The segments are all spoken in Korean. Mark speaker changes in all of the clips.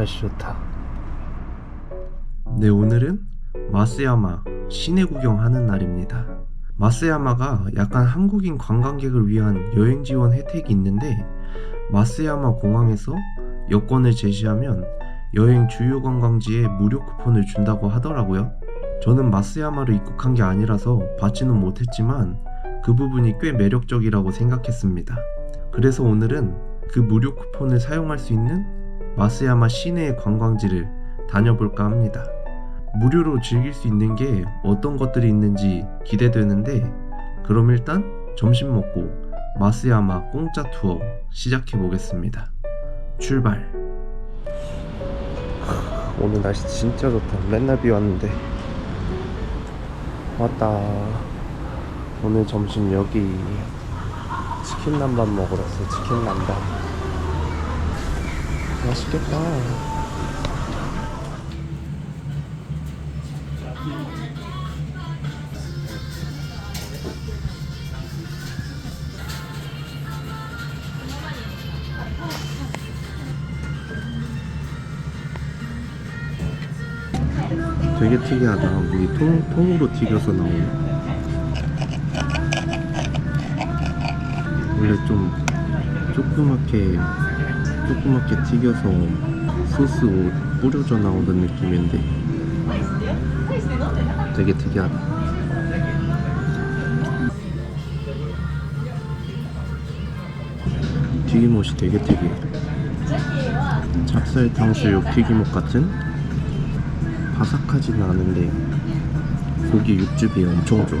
Speaker 1: 날씨 좋다. 네, 오늘은 마스야마 시내 구경하는 날입니다. 마스야마가 약간 한국인 관광객을 위한 여행 지원 혜택이 있는데 마스야마 공항에서 여권을 제시하면 여행 주요 관광지에 무료 쿠폰을 준다고 하더라고요. 저는 마스야마로 입국한 게 아니라서 받지는 못했지만 그 부분이 꽤 매력적이라고 생각했습니다. 그래서 오늘은 그 무료 쿠폰을 사용할 수 있는 마스야마 시내의 관광지를 다녀볼까 합니다. 무료로 즐길 수 있는 게 어떤 것들이 있는지 기대되는데 그럼 일단 점심 먹고 마스야마 공짜 투어 시작해 보겠습니다. 출발. 오늘 날씨 진짜 좋다. 맨날 비 왔는데 왔다. 오늘 점심 여기 치킨 남반 먹으러 왔어요. 치킨 남반. 맛있겠다. 되게 특이하다. 이 통, 통으로 튀겨서 나오네. 원래 좀 조그맣게 조그맣게 튀겨서 소스 뿌려져 나오는 느낌인데 되게 특이하다. 튀김옷이 되게 특이해. 찹쌀 탕 수육 튀김옷 같은 바삭하지는 않은데 고기 육즙이 엄청 좋아.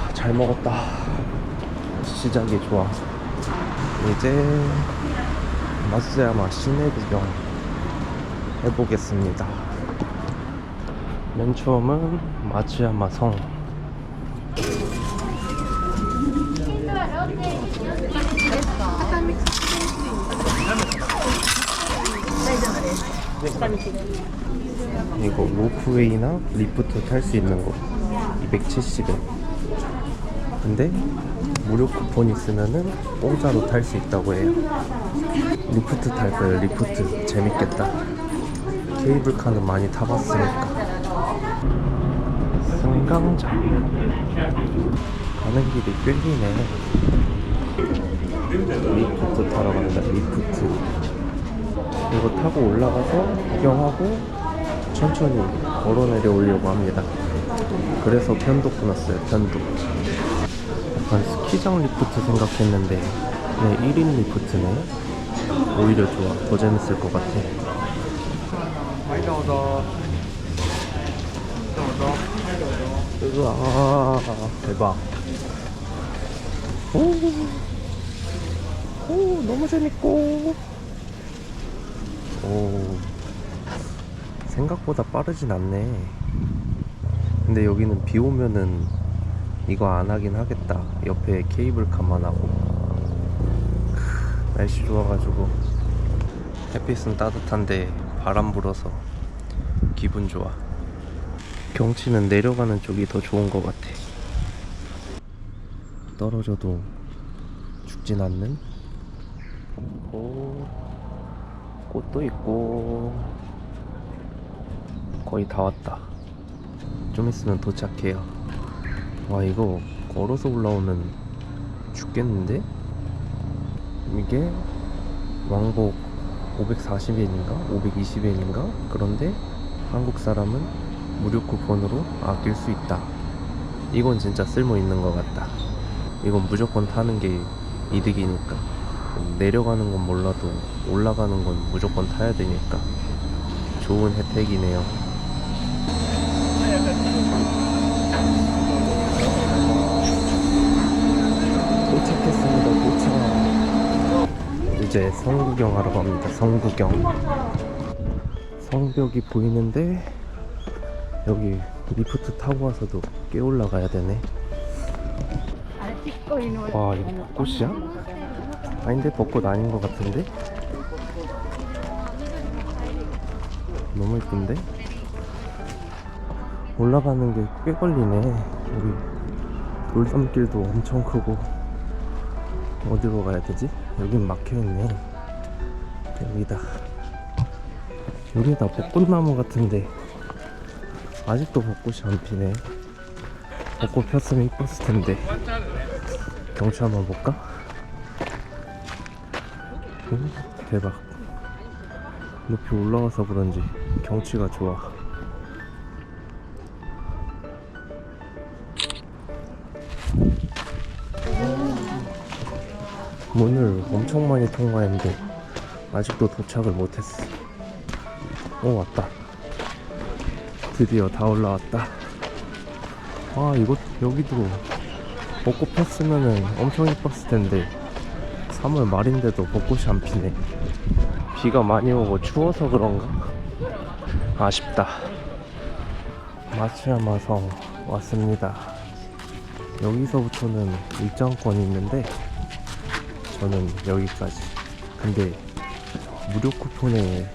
Speaker 1: 잘 먹었다. 시작이 좋아. 이제 마스야마 시내 구경 해보겠습니다. 맨 처음은 마츠야마 성. 이거 로프웨이나 리프트 탈 수 있는 거 270엔 근데 무료 쿠폰 있으면은 공짜로 탈 수 있다고 해요. 리프트 탈 거예요 리프트. 재밌겠다. 케이블카는 많이 타봤으니까. 승강장. 가는 길이 끌리네. 리프트 타러 간다 리프트. 이거 타고 올라가서 구경하고 천천히 걸어 내려오려고 합니다. 그래서 편도 끊었어요, 편도. 스키장 리프트 생각했는데, 네, 1인 리프트네. 오히려 좋아. 더 재밌을 것 같아. 으아, 대박. 오, 오, 너무 재밌고. 오, 생각보다 빠르진 않네. 근데 여기는 비 오면은 이거 안 하긴 하겠다. 옆에 케이블카만 하고. 크, 날씨 좋아가지고 햇빛은 따뜻한데 바람 불어서 기분 좋아. 경치는 내려가는 쪽이 더 좋은 것 같아. 떨어져도 죽진 않는? 오. 꽃도 있고 거의 다 왔다 좀 있으면 도착해요 와 이거 걸어서 올라오면 죽겠는데? 이게 왕복 540엔인가? 520엔인가? 그런데 한국 사람은 무료 쿠폰으로 아낄 수 있다 이건 진짜 쓸모 있는 것 같다 이건 무조건 타는 게 이득이니까 내려가는 건 몰라도 올라가는 건 무조건 타야 되니까 좋은 혜택이네요. 도착했습니다. 도착. 이제 성 구경 하러 갑니다. 성 구경. 성벽이 보이는데 여기 리프트 타고 와서도 꽤 올라가야 되네. 와 이거 벚꽃이야? 아닌데 벚꽃 아닌 것 같은데? 너무 예쁜데? 올라가는 게 꽤 걸리네. 여기 돌담길도 엄청 크고 어디로 가야 되지? 여긴 막혀있네. 여기다. 여기다 벚꽃나무 같은데 아직도 벚꽃이 안 피네. 벚꽃 폈으면 이뻤을 텐데. 경치 한번 볼까? 음, 대박. 높이 올라와서 그런지 경치가 좋아. 문을 엄청 많이 통과했는데 아직도 도착을 못했어. 오 왔다. 드디어 다 올라왔다. 아 이곳 여기도 벚꽃 폈으면은 엄청 예뻤을 텐데 3월 말인데도 벚꽃이 안 피네. 비가 많이 오고 추워서 그런가? 아쉽다. 마츠야마 성 왔습니다. 여기서부터는 입장권이 있는데 저는 여기까지. 근데 무료 쿠폰에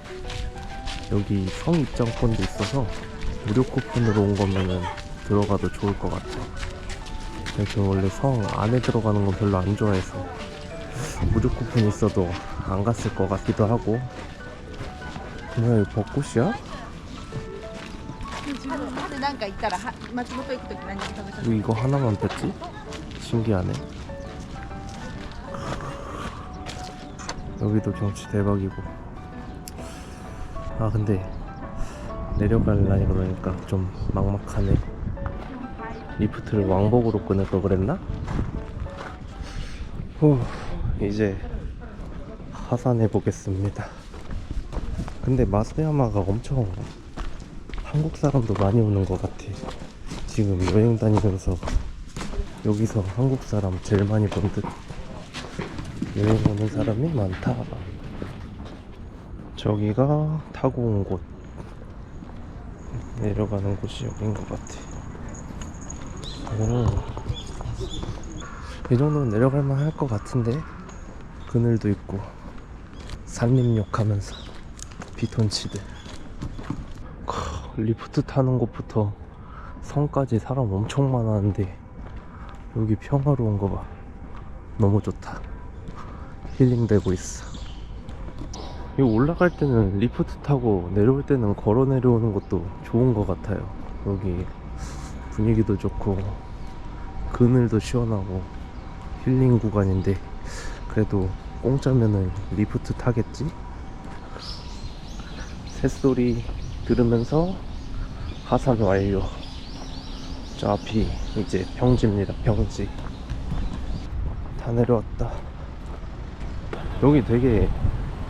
Speaker 1: 여기 성 입장권도 있어서 무료 쿠폰으로 온 거면은 들어가도 좋을 것 같아. 저 원래 성 안에 들어가는 건 별로 안 좋아해서 무료 쿠폰 있어도 안 갔을 것 같기도 하고. 뭐야, 이 벚꽃이야?
Speaker 2: まずなんか行ったらは松本行くとき何食べた
Speaker 1: 왜 이거 하나만 뺐지? 신기하네. 여기도 경치 대박이고. 아 근데 내려갈라니 그러니까 좀 막막하네. 리프트를 왕복으로 끊을 걸 그랬나? 후 이제 하산해 보겠습니다. 근데 마스야마가 엄청 한국 사람도 많이 오는 것 같아. 지금 여행 다니면서 여기서 한국 사람 제일 많이 본 듯. 여행 오는 사람이 많다. 저기가 타고 온 곳. 내려가는 곳이 여긴 것 같아. 오. 이 정도면 내려갈만 할 것 같은데. 그늘도 있고, 산림욕 하면서, 비톤치드. 크, 리프트 타는 곳부터 성까지 사람 엄청 많았는데 여기 평화로운 거 봐. 너무 좋다. 힐링되고 있어. 이거 올라갈 때는 리프트 타고 내려올 때는 걸어 내려오는 것도 좋은 것 같아요. 여기 분위기도 좋고 그늘도 시원하고 힐링 구간인데 그래도 공짜면은 리프트 타겠지? 새소리 들으면서 하산 완료. 저 앞이 이제 평지입니다. 평지. 다 내려왔다. 여기 되게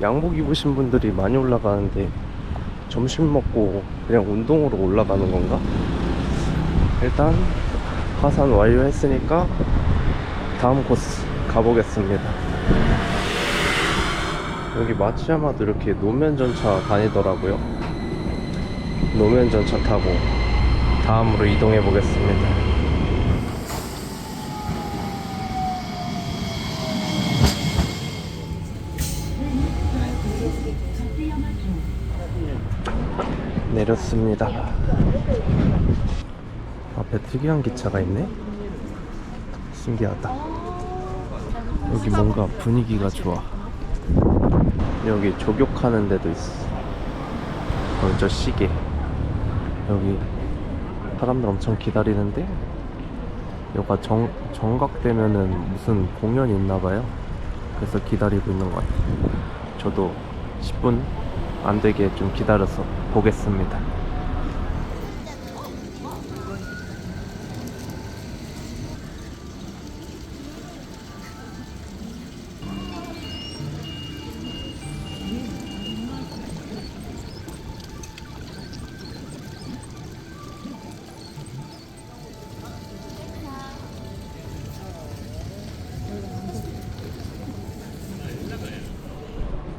Speaker 1: 양복 입으신 분들이 많이 올라가는데 점심 먹고 그냥 운동으로 올라가는 건가? 일단 하산 완료했으니까 다음 코스 가보겠습니다. 여기 마츠야마도 이렇게 노면 전차 다니더라고요. 노면 전차 타고 다음으로 이동해 보겠습니다. 내렸습니다. 앞에 특이한 기차가 있네. 신기하다. 여기 뭔가 분위기가 좋아. 여기 조격하는 데도 있어. 어, 저 시계. 여기 사람들 엄청 기다리는데 여기가 정, 정각되면은 무슨 공연이 있나봐요. 그래서 기다리고 있는 것 같아요. 저도 10분 안 되게 좀 기다려서 보겠습니다.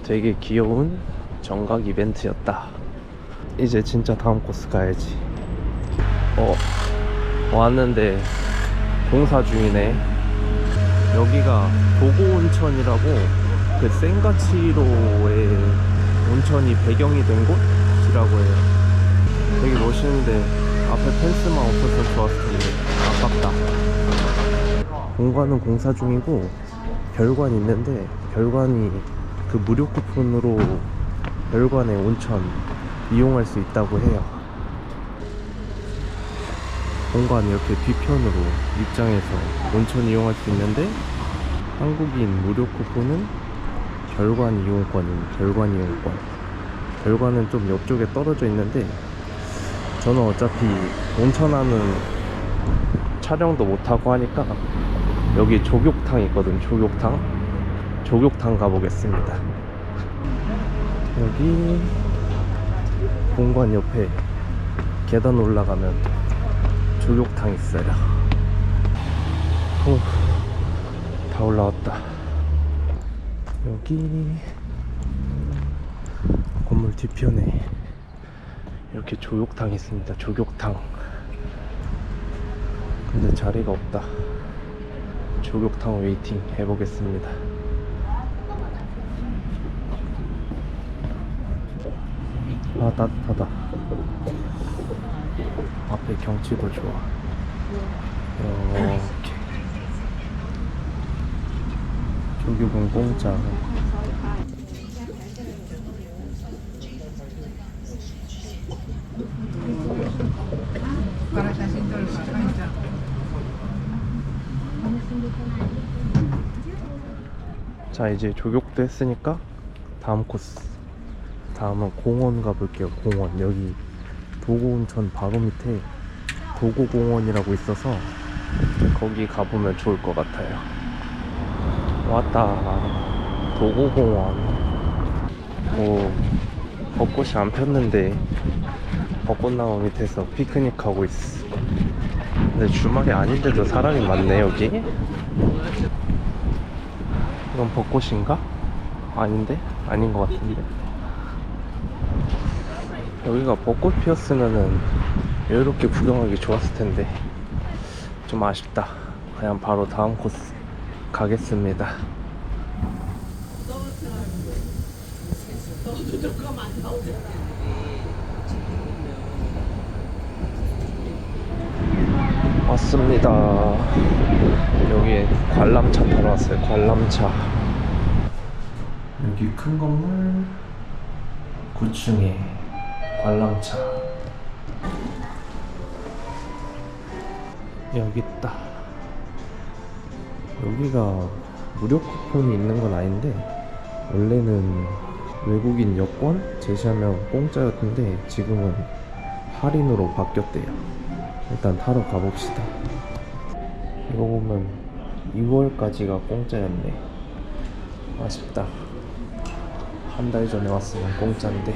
Speaker 1: 되게 귀여운 정각 이벤트였다. 이제 진짜 다음 코스 가야지. 어, 왔는데 공사 중이네. 여기가 도고온천이라고 그 센가치로의 온천이 배경이 된 곳이라고 해요. 되게 멋있는데 앞에 펜스만 없어서 좋았을 텐데 아깝다. 공관은 공사 중이고 별관이 있는데 별관이 그 무료 쿠폰으로 별관의 온천 이용할 수 있다고 해요. 공간 이렇게 뒤편으로 입장해서 온천 이용할 수 있는데 한국인 무료 쿠폰은 별관 이용권인 별관 이용권. 별관은 좀 옆쪽에 떨어져 있는데 저는 어차피 온천하는 촬영도 못하고 하니까 여기 조격탕 있거든 조격탕 조격탕 가보겠습니다 여기 공관 옆에 계단 올라가면 조격탕 있어요. 후, 다 올라왔다. 여기 건물 뒤편에 이렇게 조욕탕 있습니다. 조격탕. 근데 자리가 없다. 조격탕 웨이팅 해보겠습니다 아 따뜻하다. 앞에 경치도 좋아. 이렇게. 조격은 공짜 자 이제 조격도 했으니까 다음 코스 다음은 공원 가볼게요 공원. 여기 도고온천 바로 밑에 도고공원이라고 있어서 거기 가보면 좋을 것 같아요. 왔다. 도고공원. 오 벚꽃이 안 폈는데 벚꽃나무 밑에서 피크닉 하고 있어 근데 주말이 아닌데도 사람이 많네 여기? 이건 벚꽃인가? 아닌데? 아닌 것 같은데 여기가 벚꽃 피었으면은 여유롭게 구경하기 좋았을 텐데 좀 아쉽다. 그냥 바로 다음 코스 가겠습니다. 왔습니다. 여기 관람차 타러 왔어요. 관람차. 여기 큰 건물? 9층에 관람차. 여기 있다. 여기가 무료 쿠폰이 있는 건 아닌데 원래는 외국인 여권 제시하면 공짜였는데 지금은 할인으로 바뀌었대요. 일단 타러 가봅시다. 이거 보면 2월까지가 공짜였네. 아쉽다. 한 달 전에 왔으면 공짜인데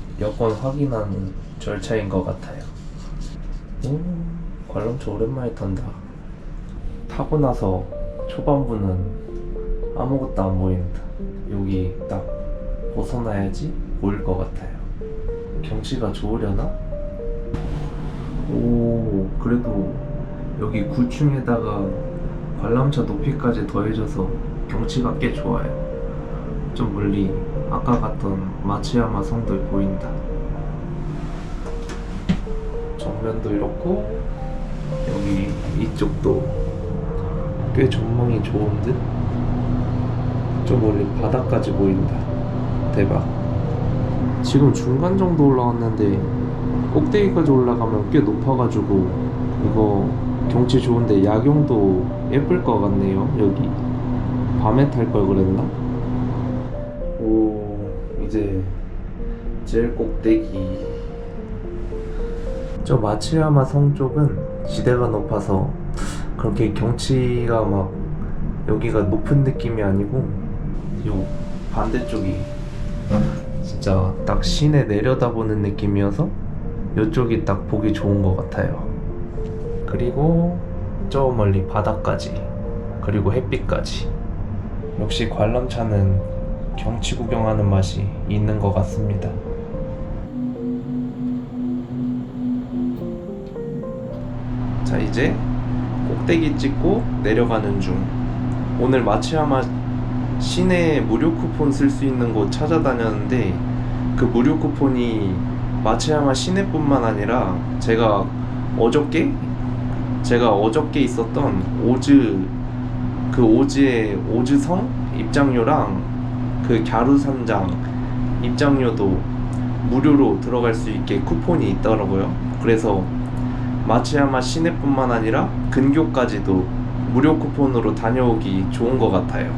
Speaker 1: 여권 확인하는 절차인 것 같아요. 오 관람차 오랜만에 탄다. 타고 나서 초반부는 아무것도 안 보인다. 여기 딱 벗어나야지 보일 것 같아요. 경치가 좋으려나? 오 그래도 여기 9층에다가 관람차 높이까지 더해져서 경치가 꽤 좋아요. 좀 멀리 아까 갔던 마츠야마 성도 보인다 정면도 이렇고 여기 이쪽도 꽤 전망이 좋은 듯? 저 멀리 바다까지 보인다 대박 지금 중간 정도 올라왔는데 꼭대기까지 올라가면 꽤 높아가지고 이거 경치 좋은데 야경도 예쁠 것 같네요 여기 밤에 탈 걸 그랬나? 오 이제 제일 꼭대기 저 마츠야마 성 쪽은 지대가 높아서 그렇게 경치가 막 여기가 높은 느낌이 아니고 요 반대쪽이 진짜 딱 시내 내려다보는 느낌이어서 이쪽이 딱 보기 좋은 것 같아요. 그리고 저 멀리 바다까지 그리고 햇빛까지 역시 관람차는 경치 구경하는 맛이 있는 것 같습니다. 자 이제 꼭대기 찍고 내려가는 중 오늘 마츠야마 시내 무료 쿠폰 쓸 수 있는 곳 찾아다녔는데 그 무료 쿠폰이 마츠야마 시내뿐만 아니라 제가 어저께 제가 어저께 있었던 오즈 그 오즈의 오즈성 입장료랑 그 갸루산장 입장료도 무료로 들어갈 수 있게 쿠폰이 있더라고요. 그래서 마츠야마 시내뿐만 아니라 근교까지도 무료 쿠폰으로 다녀오기 좋은 것 같아요.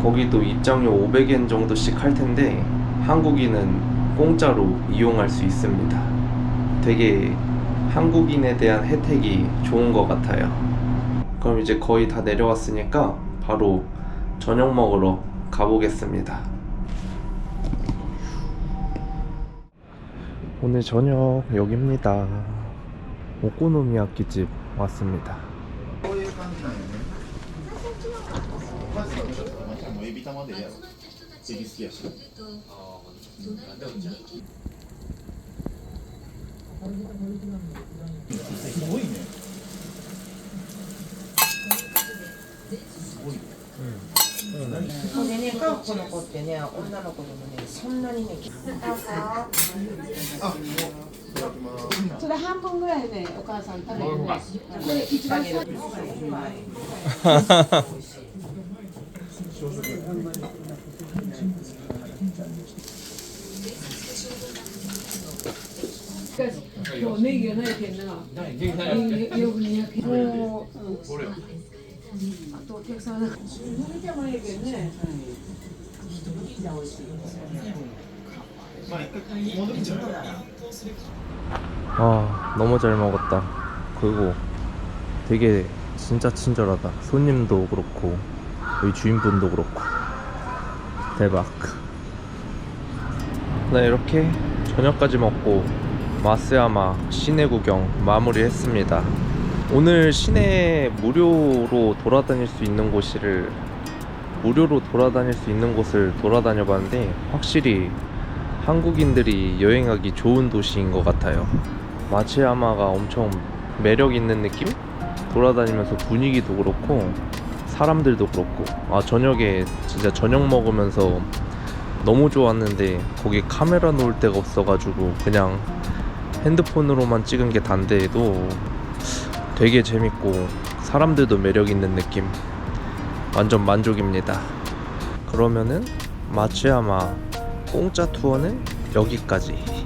Speaker 1: 거기도 입장료 500엔 정도씩 할 텐데 한국인은 공짜로 이용할 수 있습니다. 되게 한국인에 대한 혜택이 좋은 것 같아요. 그럼 이제 거의 다 내려왔으니까 바로 저녁 먹으러 가보겠습니다. 오늘 저녁 여기입니다. 오코노미야끼 집 왔습니다.
Speaker 3: うエビ玉でね、
Speaker 4: 韓国の子ってね、女の子でもね、そん。なにね、
Speaker 5: それ半分ぐらいでお母さん。食べるね。これ一番最初今日ネギがないけん。な。ネギない。よく200円。もう、あとお客さん、食べ 또 백선
Speaker 1: 아 너무 잘 먹었다. 그리고 되게 진짜 친절하다. 손님도 그렇고 여기 주인분도 그렇고. 대박. 네 이렇게 저녁까지 먹고 마스야마 시내 구경 마무리했습니다. 오늘 시내 무료로 돌아다닐 수 있는 곳을 무료로 돌아다닐 수 있는 곳을 돌아다녀 봤는데 확실히 한국인들이 여행하기 좋은 도시인 것 같아요. 마츠야마가 엄청 매력 있는 느낌? 돌아다니면서 분위기도 그렇고 사람들도 그렇고 아 저녁에 진짜 저녁 먹으면서 너무 좋았는데 거기 카메라 놓을 데가 없어가지고 그냥 핸드폰으로만 찍은 게 단데에도 되게 재밌고 사람들도 매력 있는 느낌 완전 만족입니다. 그러면은 마츠야마 공짜 투어는 여기까지.